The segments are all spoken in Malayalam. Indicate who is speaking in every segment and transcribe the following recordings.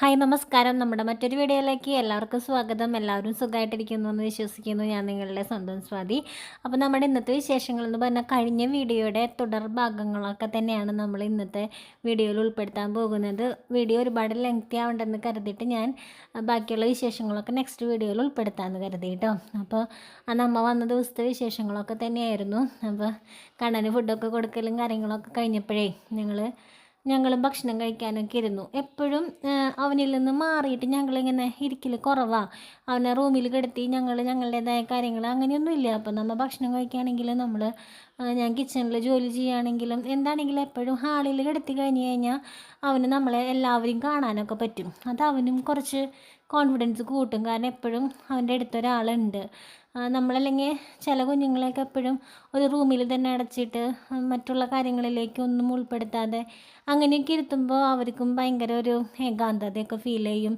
Speaker 1: ഹായ് നമസ്കാരം. നമ്മുടെ മറ്റൊരു വീഡിയോയിലേക്ക് എല്ലാവർക്കും സ്വാഗതം. എല്ലാവരും സുഖമായിട്ടിരിക്കുന്നു എന്ന് വിശ്വസിക്കുന്നു ഞാൻ നിങ്ങളുടെ സ്വന്തം സ്വാതി. അപ്പോൾ നമ്മുടെ ഇന്നത്തെ വിശേഷങ്ങൾ എന്ന് പറഞ്ഞാൽ കഴിഞ്ഞ വീഡിയോയുടെ തുടർ ഭാഗങ്ങളൊക്കെ തന്നെയാണ് നമ്മൾ ഇന്നത്തെ വീഡിയോയിൽ ഉൾപ്പെടുത്താൻ പോകുന്നത്. വീഡിയോ ഒരുപാട് ലെങ്തി ആവേണ്ടെന്ന് കരുതിയിട്ട് ഞാൻ ബാക്കിയുള്ള വിശേഷങ്ങളൊക്കെ നെക്സ്റ്റ് വീഡിയോയിൽ ഉൾപ്പെടുത്താമെന്ന് കരുതിയിട്ടോ അപ്പോൾ അന്ന് അമ്മ വന്ന ദിവസത്തെ വിശേഷങ്ങളൊക്കെ തന്നെയായിരുന്നു. അപ്പോൾ കണ്ണന് ഫുഡൊക്കെ കൊടുക്കലും കാര്യങ്ങളൊക്കെ കഴിഞ്ഞപ്പോഴേ ഞങ്ങൾ ഞങ്ങൾ ഭക്ഷണം കഴിക്കാനൊക്കെ ഇരുന്നു. എപ്പോഴും അവനിൽ നിന്ന് മാറിയിട്ട് ഞങ്ങളിങ്ങനെ ഇരിക്കൽ കുറവാണ് അവനെ റൂമിൽ കിടത്തി ഞങ്ങൾ ഞങ്ങളുടേതായ കാര്യങ്ങൾ അങ്ങനെയൊന്നുമില്ല അപ്പോൾ നമ്മൾ ഭക്ഷണം കഴിക്കുകയാണെങ്കിലും നമ്മൾ ഞാൻ കിച്ചണിൽ ജോലി ചെയ്യുകയാണെങ്കിലും എന്താണെങ്കിലും എപ്പോഴും ഹാളിൽ കിടത്തി കഴിഞ്ഞ് കഴിഞ്ഞാൽ അവന് നമ്മളെ എല്ലാവരെയും കാണാനൊക്കെ പറ്റും. അത് അവനും കുറച്ച് കോൺഫിഡൻസ് കൂട്ടും. കാരണം എപ്പോഴും അവന്റെ അടുത്തൊരാളുണ്ട് നമ്മളല്ലെങ്കിൽ ചില കുഞ്ഞുങ്ങളെയൊക്കെ എപ്പോഴും ഒരു റൂമിൽ തന്നെ അടച്ചിട്ട് മറ്റുള്ള കാര്യങ്ങളിലേക്ക് ഒന്നും ഉൾപ്പെടുത്താതെ അങ്ങനെയൊക്കെ ഇരുത്തുമ്പോൾ അവർക്കും ഭയങ്കര ഒരു ഏകാന്തതയൊക്കെ ഫീൽ ചെയ്യും.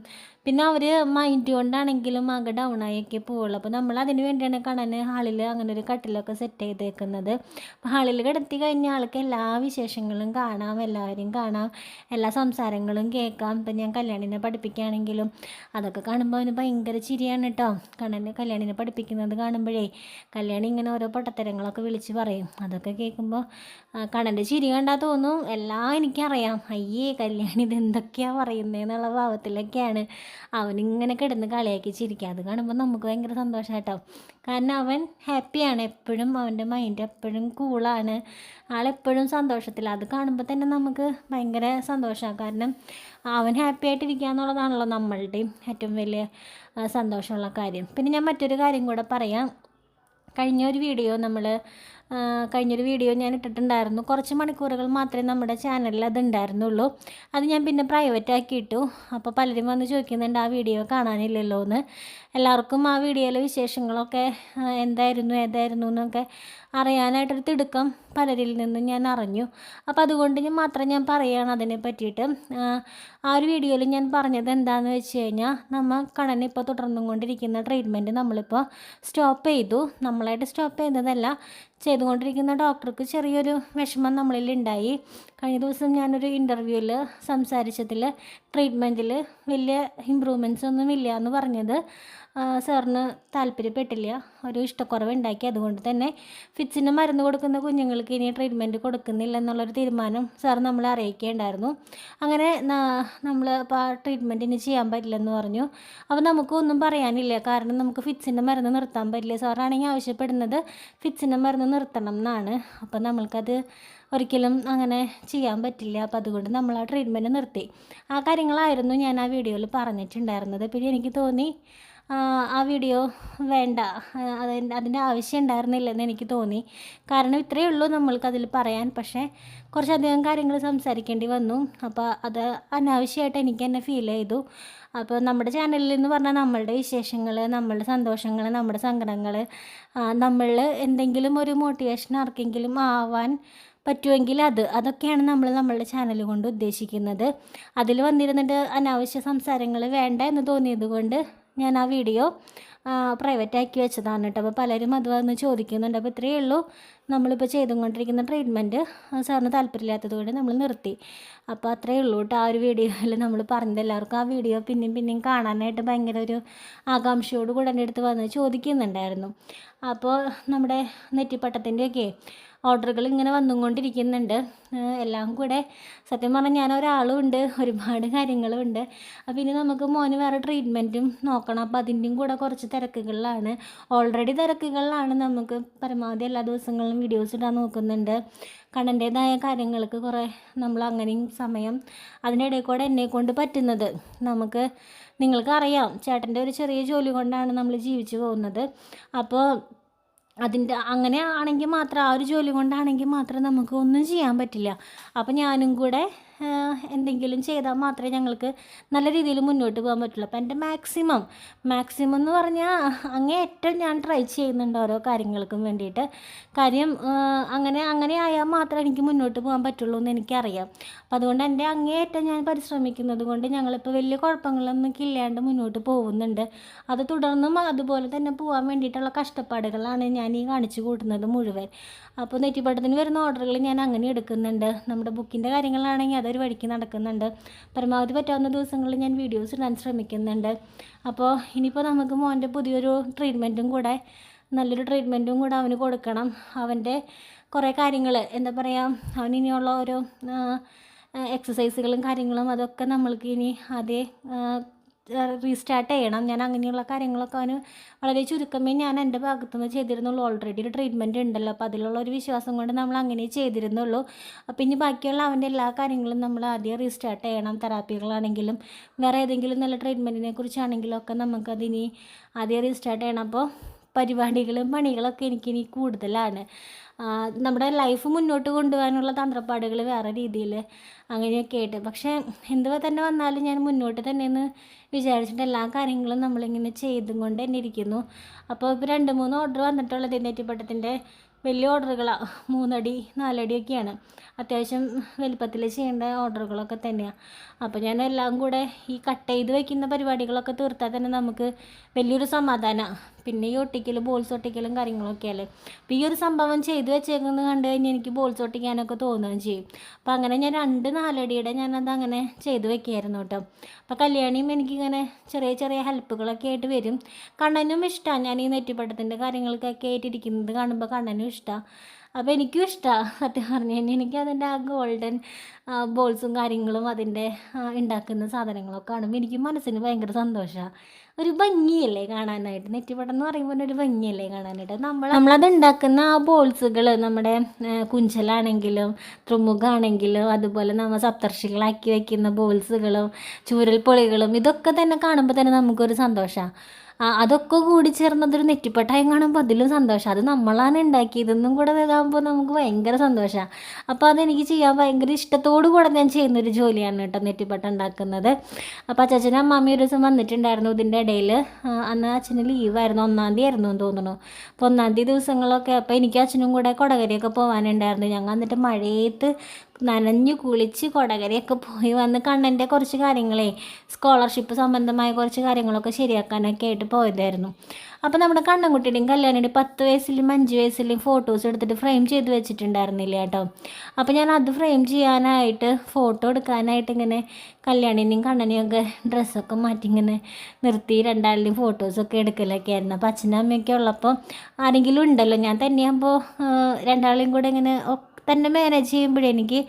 Speaker 1: പിന്നെ അവർ മൈൻഡ് കൊണ്ടാണെങ്കിലും ആകെ ഡൗൺ ആയൊക്കെ പോവുള്ളൂ. അപ്പോൾ നമ്മൾ അതിന് വേണ്ടിയാണ് കാണാൻ ഹാളിൽ അങ്ങനെ ഒരു കട്ടിലൊക്കെ സെറ്റ് ചെയ്തേക്കുന്നത്. അപ്പോൾ ഹാളിൽ കിടത്തി കഴിഞ്ഞ ആൾക്ക് എല്ലാ വിശേഷങ്ങളും കാണാം എല്ലാവരെയും കാണാം എല്ലാ സംസാരങ്ങളും കേൾക്കാം. ഇപ്പം ഞാൻ കല്യാണിനെ പഠിപ്പിക്കുകയാണെങ്കിലും അതൊക്കെ കാണുമ്പോൾ അവന് ഭയങ്കര ചിരിയാണ് കേട്ടോ കണ്ണനെ കല്യാണിനെ പഠിപ്പിക്കുന്നത് കാണുമ്പോഴേ കല്യാണി ഇങ്ങനെ ഓരോ പൊട്ടത്തരങ്ങളൊക്കെ വിളിച്ച് പറയും. അതൊക്കെ കേൾക്കുമ്പോൾ കണ്ണന്റെ ചിരി കണ്ടാൽ തോന്നും എല്ലാം എനിക്കറിയാം. അയ്യേ കല്യാണി ഇത് എന്തൊക്കെയാണ് പറയുന്നതെന്നുള്ള ഭാവത്തിലൊക്കെയാണ് അവനിങ്ങനെ കിടന്ന് കളിയാക്കി ചിരിക്കുക അത് കാണുമ്പോൾ നമുക്ക് ഭയങ്കര സന്തോഷം കേട്ടോ കാരണം അവൻ ഹാപ്പിയാണ് എപ്പോഴും അവന്റെ മൈൻഡ് എപ്പോഴും കൂളാണ് ആളെപ്പോഴും സന്തോഷത്തിൽ അത് കാണുമ്പോൾ തന്നെ നമുക്ക് ഭയങ്കര സന്തോഷമാണ് കാരണം അവൻ ഹാപ്പി ആയിട്ടിരിക്കുക എന്നുള്ളതാണല്ലോ നമ്മളുടെയും ഏറ്റവും വലിയ സന്തോഷമുള്ള കാര്യം. പിന്നെ ഞാൻ മറ്റൊരു കാര്യം കൂടെ പറയാം. കഴിഞ്ഞ ഒരു വീഡിയോ നമ്മൾ കഴിഞ്ഞൊരു വീഡിയോ ഞാൻ ഇട്ടിട്ടുണ്ടായിരുന്നു. കുറച്ച് മണിക്കൂറുകൾ മാത്രമേ നമ്മുടെ ചാനലിൽ അത് ഉണ്ടായിരുന്നുള്ളൂ അത് ഞാൻ പിന്നെ പ്രൈവറ്റ് ആക്കിയിട്ടു. അപ്പോൾ പലരും വന്ന് ചോദിക്കുന്നുണ്ട് ആ വീഡിയോ കാണാനില്ലല്ലോ എന്ന് എല്ലാവർക്കും ആ വീഡിയോയിലെ വിശേഷങ്ങളൊക്കെ എന്തായിരുന്നു ഏതായിരുന്നു എന്നൊക്കെ അറിയാനായിട്ടൊരു തിടുക്കം പലരിൽ നിന്നും ഞാൻ അറിഞ്ഞു. അപ്പോൾ അതുകൊണ്ട് ഞാൻ മാത്രം ഞാൻ പറയുകയാണ് അതിനെ പറ്റിയിട്ട്. ആ ഒരു വീഡിയോയിൽ ഞാൻ പറഞ്ഞത് എന്താണെന്ന് വെച്ച് കഴിഞ്ഞാൽ നമ്മൾ കണ്ണന് ഇപ്പോൾ തുടർന്നും കൊണ്ടിരിക്കുന്ന ട്രീറ്റ്മെന്റ് നമ്മളിപ്പോൾ സ്റ്റോപ്പ് ചെയ്തു. നമ്മളായിട്ട് സ്റ്റോപ്പ് ചെയ്തതല്ല ചെയ്തുകൊണ്ടിരിക്കുന്ന ഡോക്ടർക്ക് ചെറിയൊരു വിഷമം നമ്മളിൽ ഉണ്ടായി. കഴിഞ്ഞ ദിവസം ഞാനൊരു ഇന്റർവ്യൂവിൽ സംസാരിച്ചതിൽ ട്രീറ്റ്മെന്റിൽ വലിയ ഇമ്പ്രൂവ്മെന്റ്സ് ഒന്നും ഇല്ല എന്ന് പറഞ്ഞത്. സാറിന് താല്പര്യപ്പെട്ടില്ല. ഒരു ഇഷ്ടക്കുറവ് ഉണ്ടാക്കി അതുകൊണ്ട് തന്നെ ഫിറ്റ്സിന് മരുന്ന് കൊടുക്കുന്ന കുഞ്ഞുങ്ങൾക്ക് ഇനി ട്രീറ്റ്മെന്റ് കൊടുക്കുന്നില്ല എന്നുള്ളൊരു തീരുമാനം സാർ നമ്മളെ അറിയിക്കുകയുണ്ടായിരുന്നു അങ്ങനെ നമ്മൾ അപ്പോൾ ആ ട്രീറ്റ്മെന്റ് ഇനി ചെയ്യാൻ പറ്റില്ലെന്ന് പറഞ്ഞു. അപ്പോൾ നമുക്കൊന്നും പറയാനില്ല. കാരണം നമുക്ക് ഫിറ്റ്സിന്റെ മരുന്ന് നിർത്താൻ പറ്റില്ല. സാറാണെങ്കിൽ ആവശ്യപ്പെടുന്നത് ഫിറ്റ്സിന്റെ മരുന്ന് നിർത്തണം എന്നാണ്. അപ്പോൾ നമ്മൾക്കത് ഒരിക്കലും അങ്ങനെ ചെയ്യാൻ പറ്റില്ല. അപ്പം അതുകൊണ്ട് നമ്മൾ ആ ട്രീറ്റ്മെന്റ് നിർത്തി. ആ കാര്യങ്ങളായിരുന്നു ഞാൻ ആ വീഡിയോയിൽ പറഞ്ഞിട്ടുണ്ടായിരുന്നത്. പിന്നെ എനിക്ക് തോന്നി ആ വീഡിയോ വേണ്ട. അതിന്റെ അതിന്റെ ആവശ്യം ഉണ്ടായിരുന്നില്ലെന്ന് എനിക്ക് തോന്നി. കാരണം ഇത്രയേ ഉള്ളൂ നമ്മൾക്കതിൽ പറയാൻ. പക്ഷേ കുറച്ചധികം കാര്യങ്ങൾ സംസാരിക്കേണ്ടി വന്നു. അപ്പോൾ അത് അനാവശ്യമായിട്ട് എനിക്ക് തന്നെ ഫീൽ ചെയ്തു. അപ്പോൾ നമ്മുടെ ചാനലിൽ എന്ന് പറഞ്ഞാൽ നമ്മളുടെ വിശേഷങ്ങൾ നമ്മളുടെ സന്തോഷങ്ങൾ നമ്മുടെ സങ്കടങ്ങൾ നമ്മൾ എന്തെങ്കിലും ഒരു മോട്ടിവേഷൻ ആർക്കെങ്കിലും ആവാൻ പറ്റുമെങ്കിൽ അത് അതൊക്കെയാണ് നമ്മൾ നമ്മളുടെ ചാനൽ കൊണ്ട് ഉദ്ദേശിക്കുന്നത്. അതിൽ വന്നിരുന്നിട്ട് അനാവശ്യ സംസാരങ്ങൾ വേണ്ട എന്ന് തോന്നിയത് കൊണ്ട് ഞാൻ ആ വീഡിയോ പ്രൈവറ്റ് ആക്കി വെച്ചതാണ് കേട്ടോ. അപ്പോൾ പലരും അത് വന്ന് ചോദിക്കുന്നുണ്ട്. അപ്പോൾ ഇത്രയേ ഉള്ളൂ. നമ്മളിപ്പോൾ ചെയ്തുകൊണ്ടിരിക്കുന്ന ട്രീറ്റ്മെന്റ് സാറിന് താല്പര്യമില്ലാത്തത് കൊണ്ട് നമ്മൾ നിർത്തി. അപ്പോൾ അത്രയേ ഉള്ളൂ കേട്ടോ ആ ഒരു വീഡിയോയിൽ നമ്മൾ പറഞ്ഞത്. എല്ലാവർക്കും ആ വീഡിയോ പിന്നെയും പിന്നെയും കാണാനായിട്ട് ഭയങ്കര ഒരു ആകാംക്ഷയോട് കൂടെ എന്റെ അടുത്ത് വന്ന് ചോദിക്കുന്നുണ്ടായിരുന്നു. അപ്പോൾ നമ്മുടെ നെറ്റിപ്പട്ടത്തിന്റെയൊക്കെ ഓർഡറുകൾ ഇങ്ങനെ വന്നുകൊണ്ടിരിക്കുന്നുണ്ട്. എല്ലാം കൂടെ സത്യം പറഞ്ഞാൽ ഞാൻ ഒരാളും ഉണ്ട് ഒരുപാട് കാര്യങ്ങളും ഉണ്ട്. അപ്പോൾ ഇനി നമുക്ക് മോന് വേറെ ട്രീറ്റ്മെന്റും നോക്കണം. അപ്പോൾ അതിന്റെയും കൂടെ കുറച്ച് തിരക്കുകളിലാണ്. ഓൾറെഡി തിരക്കുകളിലാണ് നമുക്ക് പരമാവധി എല്ലാ ദിവസങ്ങളിലും വീഡിയോസ് ഇടാൻ നോക്കുന്നുണ്ട്. കണ്ണന്റേതായ കാര്യങ്ങൾക്ക് കുറേ നമ്മൾ അങ്ങനെയും സമയം അതിനിടയിൽ കൂടെ എന്നെ കൊണ്ട് പറ്റുന്നത്. നമുക്ക് നിങ്ങൾക്കറിയാം ചേട്ടന്റെ ഒരു ചെറിയ ജോലി കൊണ്ടാണ് നമ്മൾ ജീവിച്ചു പോകുന്നത്. അപ്പോൾ അതിന്റെ അങ്ങനെ ആണെങ്കിൽ മാത്രം ആ ഒരു ജോലി കൊണ്ടാണെങ്കിൽ മാത്രം നമുക്ക് ഒന്നും ചെയ്യാൻ പറ്റില്ല. അപ്പം ഞാനും കൂടെ എന്തെങ്കിലും ചെയ്താൽ മാത്രമേ ഞങ്ങൾക്ക് നല്ല രീതിയിൽ മുന്നോട്ട് പോകാൻ പറ്റുള്ളൂ. അപ്പോൾ എന്റെ മാക്സിമം മാക്സിമം എന്ന് പറഞ്ഞാൽ അങ്ങേയറ്റം ഞാൻ ട്രൈ ചെയ്യുന്നുണ്ട് ഓരോ കാര്യങ്ങൾക്കും വേണ്ടിയിട്ട്. കാര്യം അങ്ങനെ അങ്ങനെ ആയാൽ മാത്രമേ എനിക്ക് മുന്നോട്ട് പോകാൻ പറ്റുള്ളൂ എന്ന് എനിക്കറിയാം. അപ്പം അതുകൊണ്ട് എന്റെ അങ്ങേയറ്റം ഞാൻ പരിശ്രമിക്കുന്നത് കൊണ്ട് ഞങ്ങളിപ്പോൾ വലിയ കുഴപ്പങ്ങളൊന്നും ഇല്ലാണ്ട് മുന്നോട്ട് പോകുന്നുണ്ട്. അത് തുടർന്നും അതുപോലെ തന്നെ പോകാൻ വേണ്ടിയിട്ടുള്ള കഷ്ടപ്പാടുകളാണ് ഞാൻ ഈ കാണിച്ചു കൂട്ടുന്നത് മുഴുവൻ. അപ്പോൾ നെറ്റിപ്പട്ടത്തിന് വരുന്ന ഓർഡറുകൾ ഞാൻ അങ്ങനെ എടുക്കുന്നുണ്ട്. നമ്മുടെ ബുക്കിന്റെ കാര്യങ്ങളാണെങ്കിൽ അത് ഒരു വഴിക്ക് നടക്കുന്നുണ്ട്. പരമാവധി പറ്റാവുന്ന ദിവസങ്ങളിൽ ഞാൻ വീഡിയോസ് ഇടാൻ ശ്രമിക്കുന്നുണ്ട്. അപ്പോൾ ഇനിയിപ്പോൾ നമുക്ക് മോന്റെ പുതിയൊരു ട്രീറ്റ്മെന്റും കൂടെ നല്ലൊരു ട്രീറ്റ്മെന്റും കൂടെ അവന് കൊടുക്കണം. അവന്റെ കുറേ കാര്യങ്ങൾ എന്താ പറയുക അവൻ ഇനിയുള്ള ഓരോ എക്സസൈസുകളും കാര്യങ്ങളും അതൊക്കെ നമ്മൾക്ക് ഇനി അതേ റീസ്റ്റാർട്ട് ചെയ്യണം. ഞാൻ അങ്ങനെയുള്ള കാര്യങ്ങളൊക്കെ അവന് വളരെ ചുരുക്കമേ ഞാൻ എന്റെ ഭാഗത്തു നിന്ന് ചെയ്തിരുന്നുള്ളൂ. ഓൾറെഡി ഒരു ട്രീറ്റ്മെന്റ് ഉണ്ടല്ലോ. അപ്പോൾ അതിലുള്ള ഒരു വിശ്വാസം കൊണ്ട് നമ്മൾ അങ്ങനെ ചെയ്തിരുന്നുള്ളൂ. അപ്പോൾ ഇനി ബാക്കിയുള്ള അവന്റെ എല്ലാ കാര്യങ്ങളും നമ്മൾ ആദ്യം റീസ്റ്റാർട്ട് ചെയ്യണം. തെറാപ്പികളാണെങ്കിലും വേറെ ഏതെങ്കിലും നല്ല ട്രീറ്റ്മെന്റിനെ കുറിച്ചാണെങ്കിലും ഒക്കെ നമുക്കതിനി ആദ്യം റീസ്റ്റാർട്ട് ചെയ്യണം. അപ്പോൾ പരിപാടികളും പണികളൊക്കെ എനിക്കിനി കൂടുതലാണ്. നമ്മുടെ ലൈഫ് മുന്നോട്ട് കൊണ്ടുപോകാനുള്ള തന്ത്രപ്പാടുകൾ വേറെ രീതിയിൽ അങ്ങനെയൊക്കെ ആയിട്ട് പക്ഷേ എന്തുവ തന്നെ വന്നാലും ഞാൻ മുന്നോട്ട് തന്നെയെന്ന് വിചാരിച്ചിട്ട് എല്ലാ കാര്യങ്ങളും നമ്മളിങ്ങനെ ചെയ്തും കൊണ്ട് തന്നെ ഇരിക്കുന്നു. അപ്പോൾ ഇപ്പോൾ രണ്ട് മൂന്ന് ഓർഡർ വന്നിട്ടുള്ളത് നെറ്റിപ്പട്ടത്തിന്റെ വലിയ ഓർഡറുകളാണ് മൂന്നടി നാലടിയൊക്കെയാണ്. അത്യാവശ്യം വലിപ്പത്തിൽ ചെയ്യേണ്ട ഓർഡറുകളൊക്കെ തന്നെയാണ് അപ്പോൾ ഞാൻ എല്ലാം കൂടെ ഈ കട്ട് ചെയ്ത് വയ്ക്കുന്ന പരിപാടികളൊക്കെ തീർത്താൽ തന്നെ നമുക്ക് വലിയൊരു സമാധാനമാണ് പിന്നെ ഈ ഒട്ടിക്കലും ബോൾസ് ഒട്ടിക്കലും കാര്യങ്ങളൊക്കെ അല്ലേ അപ്പോൾ ഈ ഒരു സംഭവം ചെയ്ത് വെച്ചേക്കുന്നത് കണ്ടു കഴിഞ്ഞാൽ എനിക്ക് ബോൾസ് ഒട്ടിക്കാനൊക്കെ തോന്നുകയും ചെയ്യും. അപ്പോൾ അങ്ങനെ ഞാൻ രണ്ട് നാലടിയുടെ ഞാനത് അങ്ങനെ ചെയ്ത് വെക്കുകയായിരുന്നു കേട്ടോ. അപ്പോൾ കല്യാണിയും എനിക്കിങ്ങനെ ചെറിയ ചെറിയ ഹെൽപ്പുകളൊക്കെ ആയിട്ട് വരും. കണ്ണനും ഇഷ്ടമാണ് ഞാൻ ഈ നെറ്റിപ്പട്ടത്തിന്റെ കാര്യങ്ങൾക്കൊക്കെ ആയിട്ടിരിക്കുന്നത് കാണുമ്പോൾ കണ്ണനും ഇഷ്ടമാണ് അപ്പോൾ എനിക്കും ഇഷ്ടമാണ് സത്യം പറഞ്ഞു കഴിഞ്ഞാൽ എനിക്ക് അതിന്റെ ആ ഗോൾഡൻ ബോൾസും കാര്യങ്ങളും അതിന്റെ ഉണ്ടാക്കുന്ന സാധനങ്ങളൊക്കെ കാണുമ്പോൾ എനിക്ക് മനസ്സിന് ഭയങ്കര സന്തോഷമാണ് ഒരു ഭംഗിയല്ലേ കാണാനായിട്ട്? നെറ്റിപ്പടം എന്ന് പറയുമ്പോൾ ഒരു ഭംഗിയല്ലേ കാണാനായിട്ട്? നമ്മൾ നമ്മളത് ഉണ്ടാക്കുന്ന ആ ബോൾസുകൾ നമ്മുടെ കുഞ്ചലാണെങ്കിലും ത്രിമുഖാണെങ്കിലും അതുപോലെ നമ്മൾ സപ്തർഷികളാക്കി വയ്ക്കുന്ന ബോൾസുകളും ചൂരൽ പൊളികളും ഇതൊക്കെ തന്നെ കാണുമ്പോൾ തന്നെ നമുക്കൊരു സന്തോഷമാണ് അതൊക്കെ കൂടി ചേർന്നതൊരു നെറ്റിപ്പട്ടായം കാണുമ്പോൾ അതിലും സന്തോഷം. അത് നമ്മളാണ് ഉണ്ടാക്കിയതെന്നും കൂടെ ഇതാകുമ്പോൾ നമുക്ക് ഭയങ്കര സന്തോഷമാണ് അപ്പോൾ അതെനിക്ക് ചെയ്യാൻ ഭയങ്കര ഇഷ്ടത്തോടു കൂടെ ഞാൻ ചെയ്യുന്നൊരു ജോലിയാണ് കേട്ടോ നെറ്റിപ്പട്ട ഉണ്ടാക്കുന്നത്. അപ്പോൾ അച്ഛനും അമ്മാമ്മയും ഒരു ദിവസം വന്നിട്ടുണ്ടായിരുന്നു ഇതിന്റെ ഇടയിൽ അന്ന് അച്ഛന് ലീവായിരുന്നു ഒന്നാം തീയതി ആയിരുന്നു എന്ന് തോന്നുന്നു. അപ്പോൾ ഒന്നാം തീയതി ദിവസങ്ങളൊക്കെ അപ്പോൾ എനിക്ക് അച്ഛനും കൂടെ കൊടകരയൊക്കെ പോകാനുണ്ടായിരുന്നു ഞങ്ങൾ എന്നിട്ട് മഴയത്ത് നനഞ്ഞു കുളിച്ച് കൊടകരയൊക്കെ പോയി വന്ന് കണ്ണന്റെ കുറച്ച് കാര്യങ്ങളെ സ്കോളർഷിപ്പ് സംബന്ധമായ കുറച്ച് കാര്യങ്ങളൊക്കെ ശരിയാക്കാനൊക്കെ ആയിട്ട് പോയതായിരുന്നു. അപ്പോൾ നമ്മുടെ കണ്ണൻകുട്ടിയുടെയും കല്യാണിയുടെയും പത്ത് വയസ്സിലും അഞ്ച് വയസ്സിലും ഫോട്ടോസ് എടുത്തിട്ട് ഫ്രെയിം ചെയ്ത് വെച്ചിട്ടുണ്ടായിരുന്നില്ല കേട്ടോ. അപ്പോൾ ഞാൻ അത് ഫ്രെയിം ചെയ്യാനായിട്ട് ഫോട്ടോ എടുക്കാനായിട്ട് ഇങ്ങനെ കല്യാണിനെയും കണ്ണനെയും ഒക്കെ ഡ്രസ്സൊക്കെ മാറ്റി ഇങ്ങനെ നിർത്തി രണ്ടാളുടെയും ഫോട്ടോസൊക്കെ എടുക്കലൊക്കെ ആയിരുന്നു. അപ്പോൾ അച്ഛനും അമ്മയൊക്കെ ഉള്ളപ്പോൾ ആരെങ്കിലും ഉണ്ടല്ലോ? ഞാൻ തന്നെയാകുമ്പോൾ രണ്ടാളെയും കൂടെ ഇങ്ങനെ തന്നെ മാനേജ് ചെയ്യുമ്പോഴേ എനിക്ക്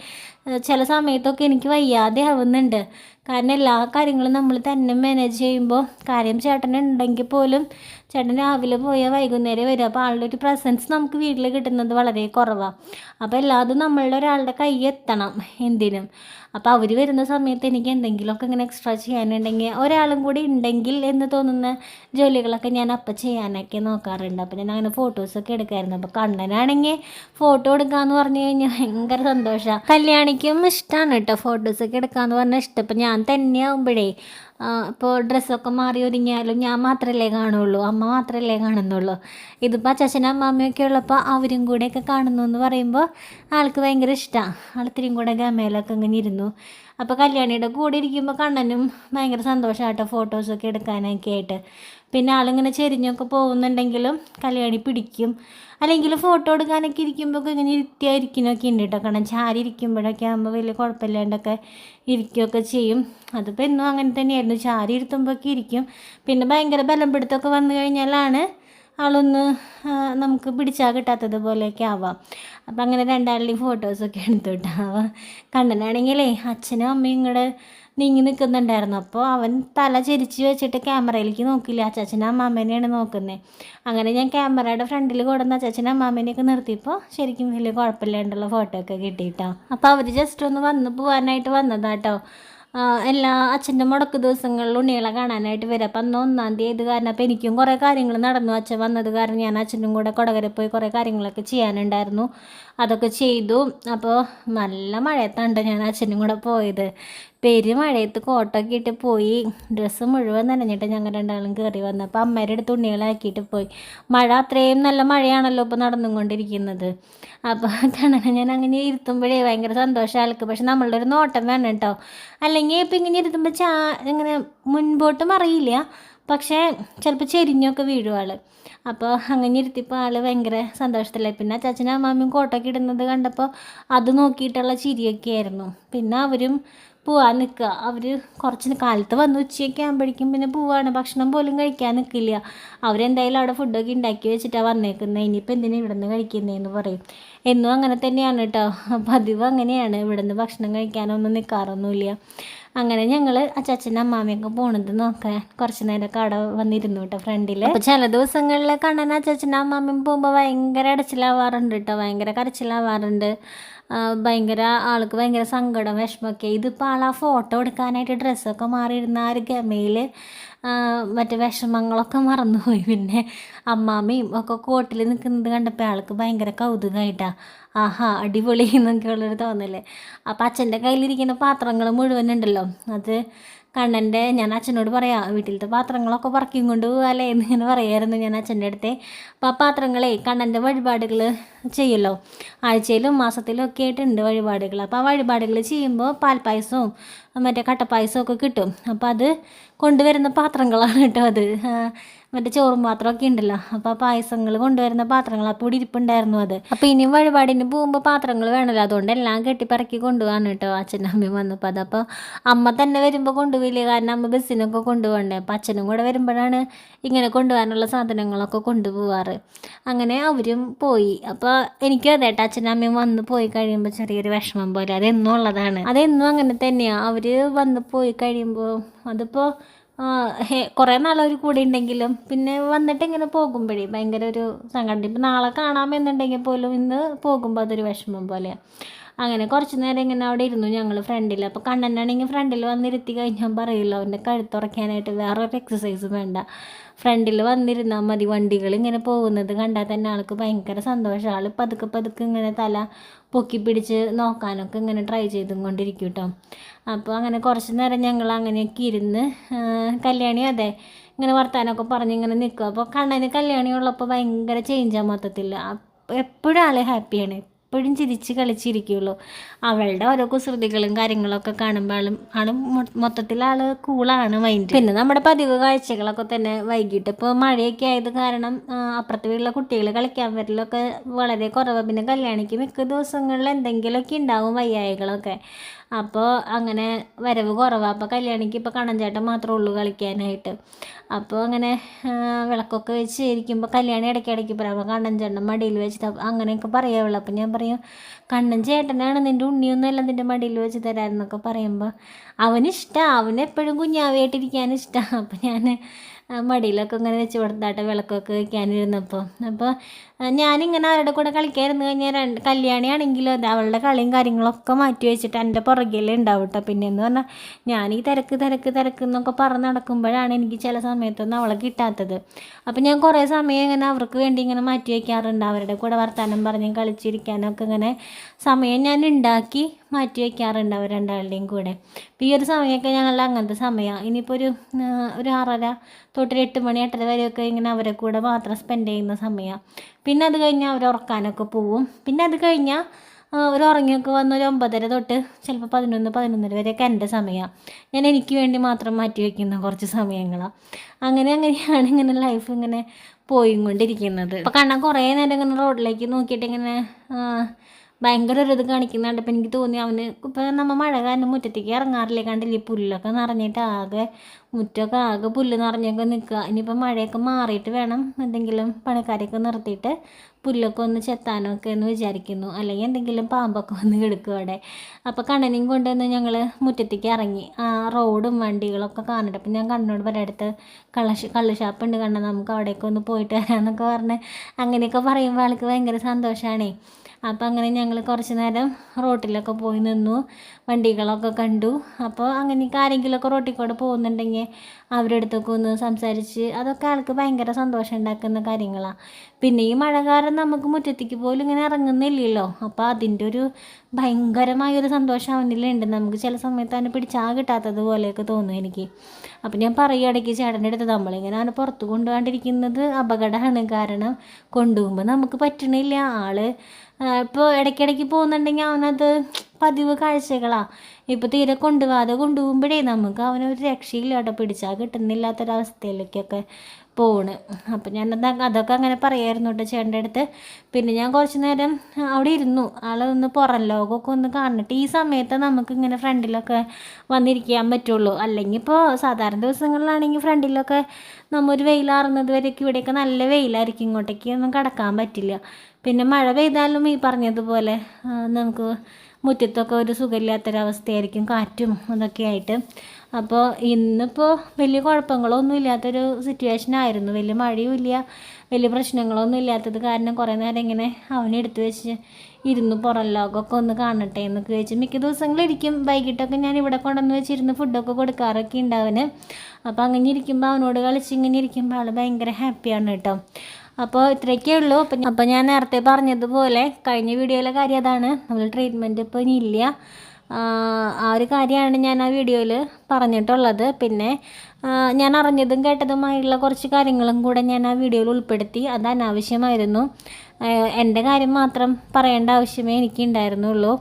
Speaker 1: ചില സമയത്തൊക്കെ എനിക്ക് വയ്യാതെ ആവുന്നുണ്ട്. കാരണം എല്ലാ കാര്യങ്ങളും നമ്മൾ തന്നെ മാനേജ് ചെയ്യുമ്പോൾ കാര്യം ചേട്ടൻ ഉണ്ടെങ്കിൽ പോലും ചേട്ടൻ രാവിലെ പോയാൽ വൈകുന്നേരം വരും. അപ്പോൾ ആളുടെ ഒരു പ്രസൻസ് നമുക്ക് വീട്ടിൽ കിട്ടുന്നത് വളരെ കുറവാണ് അപ്പോൾ എല്ലാതും നമ്മളുടെ ഒരാളുടെ കൈ എത്തണം എന്തിനും. അപ്പോൾ അവർ വരുന്ന സമയത്ത് എനിക്ക് എന്തെങ്കിലുമൊക്കെ ഇങ്ങനെ എക്സ്ട്രാ ചെയ്യാനുണ്ടെങ്കിൽ ഒരാളും കൂടി ഉണ്ടെങ്കിൽ എന്ന് തോന്നുന്ന ജോലികളൊക്കെ ഞാൻ അപ്പം ചെയ്യാനൊക്കെ നോക്കാറുണ്ട്. അപ്പോൾ ഞാൻ അങ്ങനെ ഫോട്ടോസൊക്കെ എടുക്കായിരുന്നു. അപ്പോൾ കണ്ണനാണെങ്കിൽ ഫോട്ടോ എടുക്കാമെന്ന് പറഞ്ഞു കഴിഞ്ഞാൽ ഭയങ്കര സന്തോഷമാണ് കല്യാണിക്കും ഇഷ്ടമാണ് കേട്ടോ ഫോട്ടോസൊക്കെ എടുക്കാമെന്ന് പറഞ്ഞാൽ ഇഷ്ടം. ഇപ്പം ഞാൻ തന്നെയാവുമ്പോഴേ ഇപ്പോൾ ഡ്രസ്സൊക്കെ മാറി ഒരുങ്ങിയാലും ഞാൻ മാത്രമല്ലേ കാണുള്ളൂ. അമ്മ മാത്രമല്ലേ കാണുന്നുള്ളൂ. ഇതിപ്പോൾ അച്ഛനും അമ്മാമ്മയൊക്കെ ഉള്ളപ്പോൾ അവരും കൂടെയൊക്കെ കാണുന്നു എന്ന് പറയുമ്പോൾ ആൾക്ക് ഭയങ്കര ഇഷ്ടമാണ് ആളത്തിരിയും കൂടെ ഗമയിലൊക്കെ ഇങ്ങനെ ഇരുന്നു. അപ്പോൾ കല്യാണിയുടെ കൂടെ ഇരിക്കുമ്പോൾ കണ്ണനും ഭയങ്കര സന്തോഷമാട്ടോ ഫോട്ടോസൊക്കെ എടുക്കാനൊക്കെ ആയിട്ട്. പിന്നെ ആളിങ്ങനെ ചെരിഞ്ഞൊക്കെ പോകുന്നുണ്ടെങ്കിലും കല്യാണി പിടിക്കും. അല്ലെങ്കിൽ ഫോട്ടോ എടുക്കാനൊക്കെ ഇരിക്കുമ്പോഴൊക്കെ ഇങ്ങനെ ഇരുത്തിയായിരിക്കുന്നൊക്കെ ഉണ്ട് കേട്ടോ കാരണം ചാരി ഇരിക്കുമ്പോഴൊക്കെ ആകുമ്പോൾ വലിയ കുഴപ്പമില്ലാണ്ടൊക്കെ ഇരിക്കുകയൊക്കെ ചെയ്യും. അതിപ്പോൾ എന്നും അങ്ങനെ തന്നെയായിരുന്നു. ചാരി ഇരുത്തുമ്പോഴൊക്കെ ഇരിക്കും. പിന്നെ ഭയങ്കര ബലം പിടുത്തമൊക്കെ വന്നു കഴിഞ്ഞാലാണ് ആളൊന്ന് നമുക്ക് പിടിച്ചാൽ കിട്ടാത്തതുപോലെയൊക്കെ ആവാം. അപ്പം അങ്ങനെ രണ്ടാളുടെയും ഫോട്ടോസൊക്കെ എടുത്തു കിട്ടാം കണ്ണനാണെങ്കിലേ അച്ഛനും അമ്മയും ഇങ്ങോട്ട് നീങ്ങി നിൽക്കുന്നുണ്ടായിരുന്നു. അപ്പോൾ അവൻ തല ചെരിച്ച് വെച്ചിട്ട് ക്യാമറയിലേക്ക് നോക്കില്ല. അച്ചാച്ചനും അമ്മാമ്മേനെയാണ് നോക്കുന്നത്. അങ്ങനെ ഞാൻ ക്യാമറയുടെ ഫ്രണ്ടിൽ കൊടുന്ന അച്ചാച്ചനും അമ്മാമ്മേനെയൊക്കെ നിർത്തിയപ്പോൾ ശരിക്കും വലിയ കുഴപ്പമില്ലാണ്ടുള്ള ഫോട്ടോ ഒക്കെ കിട്ടിയിട്ടോ. അപ്പോൾ അവർ ജസ്റ്റ് ഒന്ന് വന്ന് പോകാനായിട്ട് വന്നതാട്ടോ. എല്ലാ അച്ഛന്റെ മുടക്ക് ദിവസങ്ങളിൽ ഉണ്ണികളെ കാണാനായിട്ട് വരും. അപ്പം അന്ന് ഒന്നാം തീയതി കാരണം അപ്പോൾ എനിക്കും കുറേ കാര്യങ്ങൾ നടന്നു. അച്ഛൻ വന്നത് കാരണം ഞാൻ അച്ഛനും കൂടെ കൊടകര പോയി കുറേ കാര്യങ്ങളൊക്കെ ചെയ്യാനുണ്ടായിരുന്നു. അതൊക്കെ ചെയ്തു. അപ്പോൾ നല്ല മഴയത്താണ് ഞാൻ അച്ഛനും കൂടെ പോയത്. പെരുമഴയത്ത് കോട്ടൊക്കെ ഇട്ട് പോയി. ഡ്രസ്സ് മുഴുവൻ നനഞ്ഞിട്ട് ഞങ്ങൾ രണ്ടാളും കയറി വന്നു. അപ്പോൾ അമ്മേരുടെ അടുത്ത് ഉണ്ണികളാക്കിയിട്ട് പോയി. മഴ അത്രയും നല്ല മഴയാണല്ലോ ഇപ്പോൾ നടന്നുകൊണ്ടിരിക്കുന്നത്. അപ്പോൾ കണ്ണനെ ഞാൻ അങ്ങനെ ഇരുത്തുമ്പോഴേ ഭയങ്കര സന്തോഷം ആൾക്ക്. പക്ഷെ നമ്മളുടെ ഒരു നോട്ടം വേണം കേട്ടോ. അല്ലെങ്കിൽ ഇപ്പം ഇങ്ങനെ ഇരുത്തുമ്പോൾ ചാ ഇങ്ങനെ മുൻപോട്ടും അറിയില്ല. പക്ഷേ ചിലപ്പോൾ ചെരിഞ്ഞൊക്കെ വീഴും ആൾ അപ്പോൾ അങ്ങനെ ഇരുത്തിയപ്പോൾ ആൾ ഭയങ്കര സന്തോഷത്തിലായി. പിന്നെ അച്ചാച്ചനും അമ്മാമ്മയും കോട്ടൊക്കെ ഇടുന്നത് കണ്ടപ്പോൾ അത് നോക്കിയിട്ടുള്ള ചിരിയൊക്കെ ആയിരുന്നു. പിന്നെ അവരും പോവാൻ നിൽക്കുക. അവർ കുറച്ച് കാലത്ത് വന്ന് ഉച്ചയൊക്കെ ആകുമ്പോഴേക്കും പിന്നെ പോവാണ്. ഭക്ഷണം പോലും കഴിക്കാൻ നിൽക്കില്ല. അവരെന്തായാലും അവിടെ ഫുഡൊക്കെ ഉണ്ടാക്കി വെച്ചിട്ടാണ് വന്നേക്കുന്നത് ഇനിയിപ്പോൾ എന്തിനാ ഇവിടെ നിന്ന് കഴിക്കുന്നതെന്ന് പറയും. എന്നും അങ്ങനെ തന്നെയാണ് കേട്ടോ പതിവ് അങ്ങനെയാണ്. ഇവിടെ നിന്ന് ഭക്ഷണം കഴിക്കാനൊന്നും നിൽക്കാറൊന്നുമില്ല അങ്ങനെ ഞങ്ങൾ അച്ചാച്ചന്റെ അമ്മാമ്മയൊക്കെ പോണത് നോക്കാൻ കുറച്ച് നേരമൊക്കെ അവിടെ വന്നിരുന്നു കേട്ടോ ഫ്രണ്ടിൽ അപ്പോൾ ചില ദിവസങ്ങളിൽ കണ്ണൻ അച്ചാച്ചന്റെ അമ്മാമ്മയും പോകുമ്പോൾ ഭയങ്കര അടച്ചിലാവാറുണ്ട് കേട്ടോ. ഭയങ്കര കരച്ചിലാവാറുണ്ട്. ഭയങ്കര ആൾക്ക് ഭയങ്കര സങ്കടം വിഷമമൊക്കെ ഇതിപ്പോൾ ആൾ ആ ഫോട്ടോ എടുക്കാനായിട്ട് ഡ്രസ്സൊക്കെ മാറിയിരുന്ന ആ ഒരു ഗമയിൽ മറ്റേ വിഷമങ്ങളൊക്കെ മറന്നുപോയി. പിന്നെ അമ്മാമ്മയും ഒക്കെ കോട്ടിൽ നിൽക്കുന്നത് കണ്ടപ്പോൾ ആൾക്ക് ഭയങ്കര കൗതുകമായിട്ടാണ് ആഹാ അടിപൊളി എന്നൊക്കെ ഉള്ളൊരു തോന്നൽ. അപ്പം അച്ഛന്റെ കയ്യിലിരിക്കുന്ന പാത്രങ്ങൾ മുഴുവൻ ഉണ്ടല്ലോ. അത് കണ്ണന്റെ ഞാൻ അച്ഛനോട് പറയാം വീട്ടിലത്തെ പാത്രങ്ങളൊക്കെ പറക്കിയും കൊണ്ട് പോകാല്ലേ എന്ന് ഇങ്ങനെ പറയായിരുന്നു ഞാൻ അച്ഛന്റെ അടുത്ത്. അപ്പം ആ പാത്രങ്ങളെ കണ്ണന്റെ വഴിപാടുകൾ ചെയ്യുമല്ലോ ആഴ്ചയിലും മാസത്തിലും ഒക്കെ ആയിട്ടുണ്ട് വഴിപാടുകൾ. അപ്പോൾ ആ വഴിപാടുകൾ ചെയ്യുമ്പോൾ പാൽപ്പായസവും മറ്റേ കട്ടപ്പായസവും ഒക്കെ കിട്ടും. അപ്പോൾ അത് കൊണ്ടുവരുന്ന പാത്രങ്ങളാണ് കേട്ടോ അത്. മറ്റേ ചോറും പാത്രമൊക്കെ ഉണ്ടല്ലോ. അപ്പോൾ പായസങ്ങൾ കൊണ്ടുവരുന്ന പാത്രങ്ങൾ അപ്പോൾ ഇവിടെ ഇരിപ്പുണ്ടായിരുന്നു അത്. അപ്പോൾ ഇനിയും വഴിപാടിന് പോകുമ്പോൾ പാത്രങ്ങൾ വേണമല്ലോ അതുകൊണ്ട് എല്ലാം കെട്ടിപ്പറക്കി കൊണ്ടുപോകാണ് കേട്ടോ അച്ഛനും അമ്മയും വന്നപ്പോൾ അതപ്പോൾ അമ്മ തന്നെ വരുമ്പോൾ കൊണ്ടുപോയില്ലേ? കാരണം അമ്മ ബസ്സിനൊക്കെ കൊണ്ടുപോകണ്ടേ. അപ്പോൾ അച്ഛനും കൂടെ വരുമ്പോഴാണ് ഇങ്ങനെ കൊണ്ടുപോകാനുള്ള സാധനങ്ങളൊക്കെ കൊണ്ടുപോവാറ്. അങ്ങനെ അവരും പോയി. അപ്പോൾ എനിക്കും അതേട്ടാ അച്ഛനും അമ്മയും വന്ന് പോയി കഴിയുമ്പോൾ ചെറിയൊരു വിഷമം പോലെ. അതെന്നും ഉള്ളതാണ്. അതെന്നും അങ്ങനെ തന്നെയാണ് അവർ വന്ന് പോയി കഴിയുമ്പോൾ അതിപ്പോൾ കുറേ നാളവർ കൂടെ ഉണ്ടെങ്കിലും പിന്നെ വന്നിട്ട് ഇങ്ങനെ പോകുമ്പോഴേ ഭയങ്കര ഒരു സങ്കടം. ഇപ്പം നാളെ കാണാമെന്നുണ്ടെങ്കിൽ പോലും ഇന്ന് പോകുമ്പോൾ അതൊരു വിഷമം പോലെയാണ് അങ്ങനെ കുറച്ച് നേരം ഇങ്ങനെ അവിടെ ഇരുന്നു ഞങ്ങൾ ഫ്രണ്ടിൽ അപ്പോൾ കണ്ണനാണെങ്കിൽ ഫ്രണ്ടിൽ വന്നിരുത്തി കഴിഞ്ഞാൽ പറയില്ല അവന്റെ കഴുത്തുറക്കാനായിട്ട് വേറൊരു എക്സസൈസും വേണ്ട. ഫ്രണ്ടിൽ വന്നിരുന്നാൽ മതി. വണ്ടികൾ ഇങ്ങനെ പോകുന്നത് കണ്ടാൽ തന്നെ ആൾക്ക് ഭയങ്കര സന്തോഷം. ആൾ പതുക്കെ പതുക്കെ ഇങ്ങനെ തല പൊക്കി പിടിച്ച് നോക്കാനൊക്കെ ഇങ്ങനെ ട്രൈ ചെയ്തും കൊണ്ടിരിക്കും കേട്ടോ അപ്പോൾ അങ്ങനെ കുറച്ച് നേരം ഞങ്ങൾ അങ്ങനെയൊക്കെ ഇരുന്ന് കല്യാണി അതെ ഇങ്ങനെ വർത്താനമൊക്കെ പറഞ്ഞ് ഇങ്ങനെ നിൽക്കും. അപ്പോൾ കണ്ണന് കല്യാണി ഉള്ളപ്പോൾ ഭയങ്കര ചേഞ്ചാണ് മൊത്തത്തിൽ എപ്പോഴും ആൾ ഹാപ്പിയാണ് എപ്പോഴും ചിരിച്ച് കളിച്ചിരിക്കുള്ളൂ. അവളുടെ ഓരോ കുസൃതികളും കാര്യങ്ങളൊക്കെ കാണുമ്പോൾ ആണ് ആളും മൊത്തത്തിൽ ആൾ കൂളാണ് മൈൻഡ് പിന്നെ നമ്മുടെ പതിവ് കാഴ്ചകളൊക്കെ തന്നെ വൈകിട്ട്. ഇപ്പോൾ മഴയൊക്കെ ആയത് കാരണം അപ്പുറത്ത് വീട്ടിലെ കുട്ടികൾ കളിക്കാൻ വരലൊക്കെ വളരെ കുറവ്. പിന്നെ കല്യാണിക്ക് മിക്ക ദിവസങ്ങളിൽ എന്തെങ്കിലുമൊക്കെ ഉണ്ടാവും വയ്യായകളൊക്കെ. അപ്പോൾ അങ്ങനെ വരവ് കുറവാണ് അപ്പോൾ കല്യാണിക്ക് ഇപ്പോൾ കണഞ്ചേട്ടം മാത്രമേ ഉള്ളൂ കളിക്കാനായിട്ട്. അപ്പോൾ അങ്ങനെ വിളക്കൊക്കെ വെച്ച് ഇരിക്കുമ്പോൾ കല്യാണി ഇടയ്ക്ക് പറയാം കണ്ണൻ മടിയിൽ വെച്ചിട്ട് അങ്ങനെയൊക്കെ പറയാവുള്ളൂ. അപ്പോൾ ഞാൻ പറയും കണ്ണൻ ചേട്ടനാണ് നിന്റെ ഉണ്ണിയൊന്നുമല്ല നിന്റെ മടിയിൽ വെച്ച് തരാമെന്നൊക്കെ പറയുമ്പോൾ അവനിഷ്ടമാണ് അവനെപ്പോഴും കുഞ്ഞാവായിട്ടിരിക്കാൻ ഇഷ്ടമാണ് അപ്പോൾ ഞാൻ മടിയിലൊക്കെ ഇങ്ങനെ വെച്ച് കൊടുത്താട്ടെ വിളക്കൊക്കെ വയ്ക്കാനിരുന്നപ്പോൾ അപ്പോൾ ഞാനിങ്ങനെ അവരുടെ കൂടെ കളിക്കായിരുന്നു. കഴിഞ്ഞാൽ രണ്ട് കല്യാണിയാണെങ്കിലും അത് അവളുടെ കളിയും കാര്യങ്ങളൊക്കെ മാറ്റി വെച്ചിട്ട് എന്റെ പുറകിലേ ഉണ്ടാവും കേട്ടോ പിന്നെ എന്ന് പറഞ്ഞാൽ ഞാൻ ഈ തിരക്ക് തിരക്ക് തിരക്ക് എന്നൊക്കെ പറഞ്ഞ് നടക്കുമ്പോഴാണ് എനിക്ക് ചില സമയത്തൊന്നും അവളെ കിട്ടാത്തത്. അപ്പോൾ ഞാൻ കുറേ സമയം ഇങ്ങനെ അവർക്ക് വേണ്ടി ഇങ്ങനെ മാറ്റി വയ്ക്കാറുണ്ട് അവരുടെ കൂടെ വർത്തമാനം പറഞ്ഞ് കളിച്ചിരിക്കാനൊക്കെ ഇങ്ങനെ സമയം ഞാൻ ഉണ്ടാക്കി മാറ്റി വയ്ക്കാറുണ്ട് അവർ രണ്ടാളുടെയും കൂടെ. അപ്പോൾ ഈ ഒരു സമയമൊക്കെ ഞങ്ങളുടെ അങ്ങനത്തെ സമയമാണ് ഇനിയിപ്പോൾ ഒരു ഒരു ആറര തൊട്ടൊരു എട്ട് മണി എട്ടര വരെയൊക്കെ ഇങ്ങനെ അവരെ കൂടെ മാത്രം സ്പെൻഡ് ചെയ്യുന്ന സമയമാണ് പിന്നെ അത് കഴിഞ്ഞാൽ അവർ ഉറക്കാനൊക്കെ പോവും. പിന്നെ അത് കഴിഞ്ഞാൽ ഒരു ഉറങ്ങിയൊക്കെ വന്ന ഒരു ഒമ്പതര തൊട്ട് ചിലപ്പോൾ പതിനൊന്ന് പതിനൊന്നര വരെയൊക്കെ എന്റെ സമയമാണ് ഞാൻ എനിക്ക് വേണ്ടി മാത്രം മാറ്റി വയ്ക്കുന്ന കുറച്ച് സമയങ്ങളാണ് അങ്ങനെ അങ്ങനെയാണ് ഇങ്ങനെ ലൈഫ് ഇങ്ങനെ പോയിക്കൊണ്ടിരിക്കുന്നത്. കൊണ്ടിരിക്കുന്നത് അപ്പോൾ കണ്ണാൻ കുറേ നേരം ഇങ്ങനെ റോഡിലേക്ക് നോക്കിയിട്ട് ഇങ്ങനെ ഭയങ്കര ഒരു ഇത് കാണിക്കുന്നുണ്ട് അപ്പം എനിക്ക് തോന്നി അവന് ഇപ്പം നമ്മൾ മഴ കാരണം മുറ്റത്തേക്ക് ഇറങ്ങാറില്ലേ കണ്ടില്ലേ? പുല്ലൊക്കെ നിറഞ്ഞിട്ട് ആകെ മുറ്റമൊക്കെ ആകെ പുല്ല് നിറഞ്ഞൊക്കെ നിൽക്കുക. ഇനിയിപ്പോൾ മഴയൊക്കെ മാറിയിട്ട് വേണം എന്തെങ്കിലും പണിക്കാരെയൊക്കെ നിർത്തിയിട്ട് പുല്ലൊക്കെ ഒന്ന് ചെത്താനൊക്കെ എന്ന് വിചാരിക്കുന്നു. അല്ലെങ്കിൽ എന്തെങ്കിലും പാമ്പൊക്കെ വന്ന് കിടക്കും അവിടെ. അപ്പോൾ കണ്ണനെയും കൊണ്ടുവന്ന് ഞങ്ങൾ മുറ്റത്തേക്ക് ഇറങ്ങി. ആ റോഡും വണ്ടികളൊക്കെ കാണട്ടെ അപ്പം ഞാൻ കണ്ണനോട് പറയാം അടുത്ത് കള്ള കള്ള് ഷാപ്പുണ്ട് കണ്ണ നമുക്ക് അവിടേക്ക് ഒന്ന് പോയിട്ട് വരാമെന്നൊക്കെ പറഞ്ഞ് അങ്ങനെയൊക്കെ പറയുമ്പോൾ ആൾക്ക് ഭയങ്കര സന്തോഷമാണേ അപ്പോൾ അങ്ങനെ ഞങ്ങൾ കുറച്ച് നേരം റോട്ടിലൊക്കെ പോയി നിന്നു. വണ്ടികളൊക്കെ കണ്ടു. അപ്പോൾ അങ്ങനെയൊക്കെ ആരെങ്കിലുമൊക്കെ റോട്ടിൽ കൂടെ പോകുന്നുണ്ടെങ്കിൽ അവരുടെ അടുത്തൊക്കെ ഒന്ന് സംസാരിച്ച് അതൊക്കെ ആൾക്ക് ഭയങ്കര സന്തോഷം ഉണ്ടാക്കുന്ന കാര്യങ്ങളാണ് പിന്നെ ഈ മഴക്കാലം നമുക്ക് മുറ്റത്തേക്ക് പോലും ഇങ്ങനെ ഇറങ്ങുന്നില്ലല്ലോ. അപ്പോൾ അതിന്റെ ഒരു ഭയങ്കരമായൊരു സന്തോഷം അവനിലുണ്ട്. നമുക്ക് ചില സമയത്ത് അവനെ പിടിച്ചാൽ കിട്ടാത്തത് പോലെയൊക്കെ തോന്നും എനിക്ക്. അപ്പം ഞാൻ പറയുക ഇടയ്ക്ക് ചേട്ടന്റെ അടുത്ത് നമ്മളിങ്ങനെ അവനെ പുറത്ത് കൊണ്ടുപോകാണ്ടിരിക്കുന്നത് അപകടമാണ്. കാരണം കൊണ്ടുപോകുമ്പോൾ നമുക്ക് പറ്റണില്ല. ആൾ ഇപ്പോൾ ഇടയ്ക്കിടയ്ക്ക് പോകുന്നുണ്ടെങ്കിൽ അവനത് പതിവ് കാഴ്ചകളാണ് ഇപ്പോൾ തീരെ കൊണ്ടുപോകാതെ കൊണ്ടുപോകുമ്പോഴേ നമുക്ക് അവനൊരു രക്ഷയില്ല കേട്ടോ. പിടിച്ചാൽ കിട്ടുന്നില്ലാത്തൊരവസ്ഥയിലേക്കൊക്കെ പോണ്. അപ്പം ഞാനത് അതൊക്കെ അങ്ങനെ പറയായിരുന്നു കേട്ടോ ചേട്ടന്റെ അടുത്ത്. പിന്നെ ഞാൻ കുറച്ച് നേരം അവിടെ ഇരുന്നു. ആളൊന്ന് പുറം ലോകമൊക്കെ ഒന്ന് കാണിട്ട്. ഈ സമയത്ത് നമുക്ക് ഇങ്ങനെ ഫ്രണ്ടിലൊക്കെ വന്നിരിക്കാൻ പറ്റുള്ളൂ. അല്ലെങ്കിൽ ഇപ്പോൾ സാധാരണ ദിവസങ്ങളിലാണെങ്കിൽ ഫ്രണ്ടിലൊക്കെ നമ്മൊരു വെയിലാറുന്നത് വരെയൊക്കെ ഇവിടെയൊക്കെ നല്ല വെയിലായിരിക്കും. ഇങ്ങോട്ടേക്ക് ഒന്നും കടക്കാൻ പറ്റില്ല. പിന്നെ മഴ പെയ്താലും ഈ പറഞ്ഞതുപോലെ നമുക്ക് മുറ്റത്തൊക്കെ ഒരു സുഖമില്ലാത്തൊരവസ്ഥയായിരിക്കും കാറ്റും അതൊക്കെ ആയിട്ട് അപ്പോൾ ഇന്നിപ്പോൾ വലിയ കുഴപ്പങ്ങളൊന്നും ഇല്ലാത്തൊരു സിറ്റുവേഷൻ ആയിരുന്നു. വലിയ മഴയും ഇല്ല വലിയ പ്രശ്നങ്ങളൊന്നും ഇല്ലാത്തത് കാരണം കുറേ നേരം ഇങ്ങനെ അവനെ എടുത്ത് വെച്ച് ഇരുന്ന് പുറം ലോകമൊക്കെ ഒന്ന് കാണട്ടെ എന്നൊക്കെ വെച്ച് മിക്ക ദിവസങ്ങളിരിക്കും വൈകിട്ടൊക്കെ ഞാൻ ഇവിടെ കൊണ്ടുവന്ന് വെച്ചിരുന്ന് ഫുഡൊക്കെ കൊടുക്കാറൊക്കെ ഉണ്ട് അവന്. അപ്പോൾ അങ്ങനെ ഇരിക്കുമ്പോൾ അവനോട് കളിച്ച് ഇങ്ങനെ ഇരിക്കുമ്പോൾ ആൾ ഭയങ്കര ഹാപ്പിയാണ് കേട്ടോ. അപ്പോൾ ഇത്രയൊക്കെ ഉള്ളൂ. അപ്പം അപ്പോൾ ഞാൻ നേരത്തെ പറഞ്ഞതുപോലെ കഴിഞ്ഞ വീഡിയോയിലെ കാര്യം അതാണ്. നമ്മൾ ട്രീറ്റ്മെന്റ് ഇപ്പോൾ ഇനി ഇല്ല. ആ ഒരു കാര്യമാണ് ഞാൻ ആ വീഡിയോയിൽ പറഞ്ഞിട്ടുള്ളത്. പിന്നെ ഞാൻ അറിഞ്ഞതും കേട്ടതുമായുള്ള കുറച്ച് കാര്യങ്ങളും കൂടെ ഞാൻ ആ വീഡിയോയിൽ ഉൾപ്പെടുത്തി. അത് അനാവശ്യമായിരുന്നു. എന്റെ കാര്യം മാത്രം പറയേണ്ട ആവശ്യമേ എനിക്ക് ഉണ്ടായിരുന്നുള്ളൂ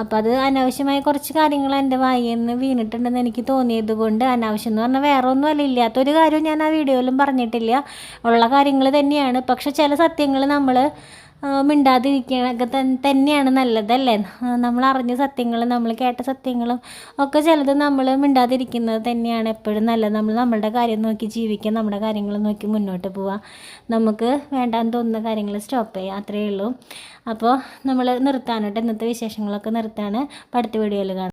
Speaker 1: അപ്പോൾ അത് അനാവശ്യമായ കുറച്ച് കാര്യങ്ങൾ എന്റെ വായിൽ നിന്ന് വീണിട്ടുണ്ടെന്ന് എനിക്ക് തോന്നിയത് കൊണ്ട് അനാവശ്യം എന്ന് പറഞ്ഞാൽ വേറെ ഒന്നുമല്ല ഇല്ലാത്തൊരു കാര്യവും ഞാൻ ആ വീഡിയോയിലും പറഞ്ഞിട്ടില്ല. ഉള്ള കാര്യങ്ങൾ തന്നെയാണ്. പക്ഷെ ചില സത്യങ്ങൾ നമ്മൾ മിണ്ടാതിരിക്കണൊക്കെ തന്നെയാണ് നല്ലതല്ലേ? നമ്മൾ അറിഞ്ഞ സത്യങ്ങളും നമ്മൾ കേട്ട സത്യങ്ങളും ഒക്കെ ചിലത് നമ്മൾ മിണ്ടാതിരിക്കുന്നത് തന്നെയാണ് എപ്പോഴും നല്ലത്. നമ്മൾ നമ്മളുടെ കാര്യം നോക്കി ജീവിക്കുക നമ്മുടെ കാര്യങ്ങൾ നോക്കി മുന്നോട്ട് പോവുക. നമുക്ക് വേണ്ടാന്ന് തോന്നുന്ന കാര്യങ്ങൾ സ്റ്റോപ്പ് ചെയ്യുക അത്രയേ ഉള്ളൂ. അപ്പോൾ നമ്മൾ നിർത്താനോട്ട് ഇന്നത്തെ വിശേഷങ്ങളൊക്കെ നിർത്താണ് അടുത്ത വീഡിയോയിൽ കാണാം.